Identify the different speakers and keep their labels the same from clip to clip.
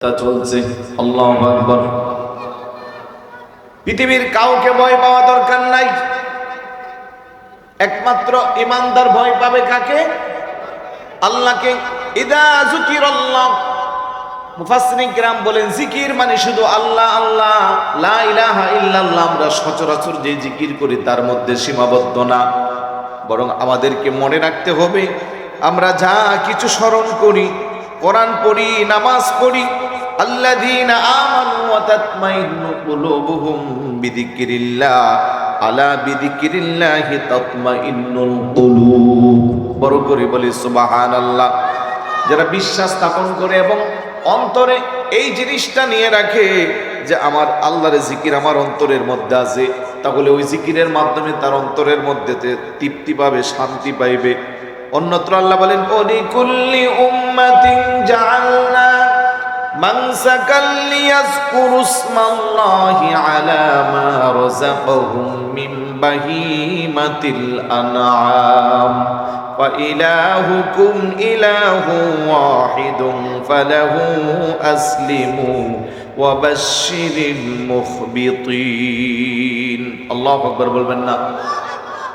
Speaker 1: তা চলছে। আল্লাহ আকবর। পৃথিবীর কাউকে ভয় পাওয়া দরকার নাই। একমাত্র ইমানদার ভয় পাবে কাকে? আল্লাহকে। ইদা জুকির আল্লাহ মুফাসসিরিন কিরাম বলেন, জিকির মানে শুধু আল্লাহ আল্লাহ, লা ইলাহা ইল্লাল্লাহ। আমরা সচরাচর যে জিকির করি তার মধ্যে সীমাবদ্ধ না। বরং আমাদেরকে মনে রাখতে হবে, আমরা যা কিছু স্মরণ করি, কোরআন পড়ি, নামাজ পড়ি আলা বড় করে যারা বিশ্বাস স্থাপন করে এবং অন্তরে এই জিনিসটা নিয়ে রাখে যে আমার আল্লাহর জিকির আমার অন্তরের মধ্যে আছে, তাহলে ওই জিকিরের মাধ্যমে তার অন্তরের মধ্যে তৃপ্তি পাবে, শান্তি পাইবে। অন্যত্র আল্লাহ বলেন ওলি কুল্লি উম্মাতিন জাআলনা মানসাকাল লিয়াযকুরু ইসমাল্লাহি আলা মা রাযাকাহুম মিন বাহিমাতিল আনআম وإلهكم إله واحد فله أسلموا وبشر المخبطين الله أكبر বলবেন না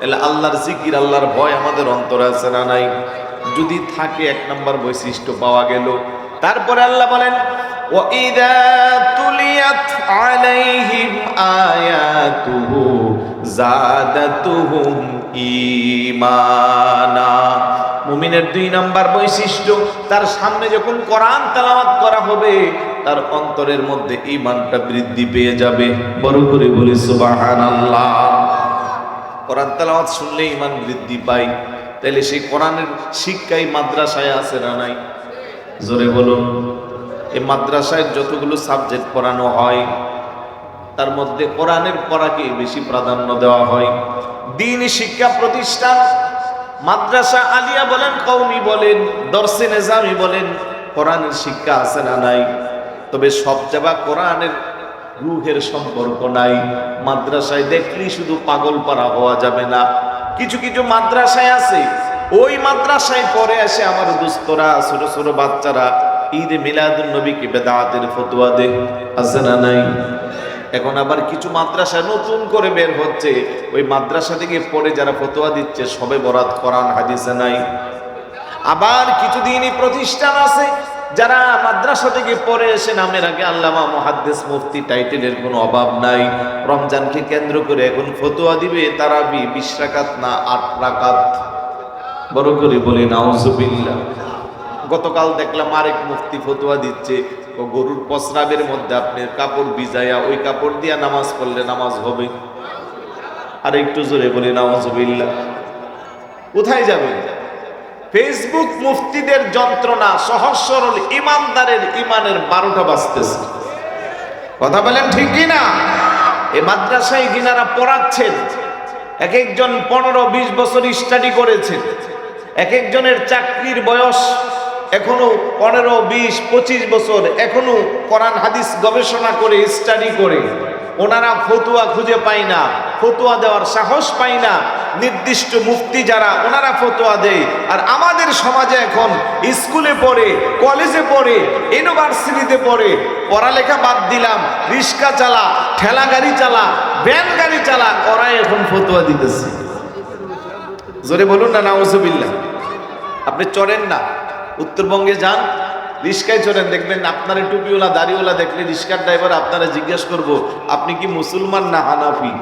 Speaker 1: এলা আল্লাহর জিকির আল্লাহর ভয় আমাদের অন্তরে আছে না নাই যদি থাকে এক নম্বর বৈশিষ্ট্য পাওয়া গেল তারপরে আল্লাহ বলেন وَإِذَا تُلِيَتْ عَلَيْهِمْ آيَاتُهُ زَادَتْهُمْ ঈমানা মুমিনের দুই নাম্বার বৈশিষ্ট্য তার সামনে যখন কোরআন তেলাওয়াত করা হবে তার অন্তরের মধ্যে ঈমানটা বৃদ্ধি পেয়ে যাবে বড় করে বলি সুবহানাল্লাহ কোরআন তেলাওয়াত শুনলে ঈমান বৃদ্ধি পায় তাইলে সেই কোরআনের শিক্ষাই মাদ্রাসায় আছে না নাই জোরে বলুন, এই মাদ্রাসায় যতগুলো সাবজেক্ট পড়ানো হয়, তার মধ্যে কোরআনের পড়াকে বেশি প্রাধান্য দেওয়া হয়। দিন শিক্ষা প্রতিষ্ঠান, মাদ্রাসা আলিয়া বলেন কৌমি বলেন, দর্শে নেজামি বলেন, কোরআনের শিক্ষা আছে না নাই? তবে সব জায়গা কোরআনের রুহের সম্পর্ক নাই। মাদ্রাসায় দেখলেই শুধু পাগল পারা হওয়া যাবে না। কিছু কিছু মাদ্রাসায় আছে ওই মাদ্রাসায় পরে আসে আমার দুস্তরা, ছোট ছোট বাচ্চারা ঈদে মিলাদুল নবীকে বেদাতের ফতুয়া দে আছে না নাই? এখন আবার কিছু মাদ্রাসা নতুন করে বের হচ্ছে। ওই মাদ্রাসা থেকে পড়ে যারা ফতোয়া দিচ্ছে, সবে বরাত কোরআন, হাদিসে নাই। আবার কিছু দিনই প্রতিষ্ঠান আছে, যারা মাদ্রাসা থেকে পড়ে এসে নামের আগে আল্লামা মুহাদ্দিস মুফতি টাইটেলের কোনো অভাব নাই। রমজানকে কেন্দ্র করে এখন ফতোয়া দিবে তারা বিশ রাকাত না আট রাকাত। বড় করে বলি নাউজুবিল্লাহ গতকাল দেখলাম আরেক মুফতি ফতোয়া দিচ্ছে গরুর পসরাবের মধ্যে আপনি কাপড় ভিজাইয়া ওই কাপড় দিয়া নামাজ পড়লে নামাজ হবে। আর একটু জোরে বলি নামাজবিল্লা কোথায় যাবে? ফেসবুক মুফতিদের যন্ত্রণা সহজ সরল, ইমানদারের ইমানের বারোটা বাজতেছে। কথা বলেন ঠিক কি না? এই মাদ্রাসায় যিনারা পড়াচ্ছেন, এক একজন পনেরো বিশ বছর স্টাডি করেছেন এক একজনের চাকরির বয়স এখনও পনেরো, বিশ, পঁচিশ বছর। এখনও কোরআন, হাদিস গবেষণা করে স্টাডি করে। ওনারা ফতুয়া খুঁজে পায় না। ফতুয়া দেওয়ার সাহস পায় না। নির্দিষ্ট মুফতি যারা, ওনারা ফতোয়া দেয়। আর আমাদের সমাজে এখন স্কুলে পড়ে, কলেজে পড়ে, ইউনিভার্সিটিতে পড়ে, পড়ালেখা বাদ দিলাম, রিক্সা চালা, ঠেলা গাড়ি চালা, ভ্যান গাড়ি চালা ওরা এখন ফতোয়া দিতেছে। জোরে বলুন না নাউজুবিল্লা আপনি চড়েন না। উত্তরবঙ্গে যান রিস্কায় চড়েন। দেখবেন আপনার টুপিওলা দাড়িওলা দেখলে রিস্কার ড্রাইভার আপনারা জিজ্ঞেস করব, আপনি কি মুসলমান না হানাফি?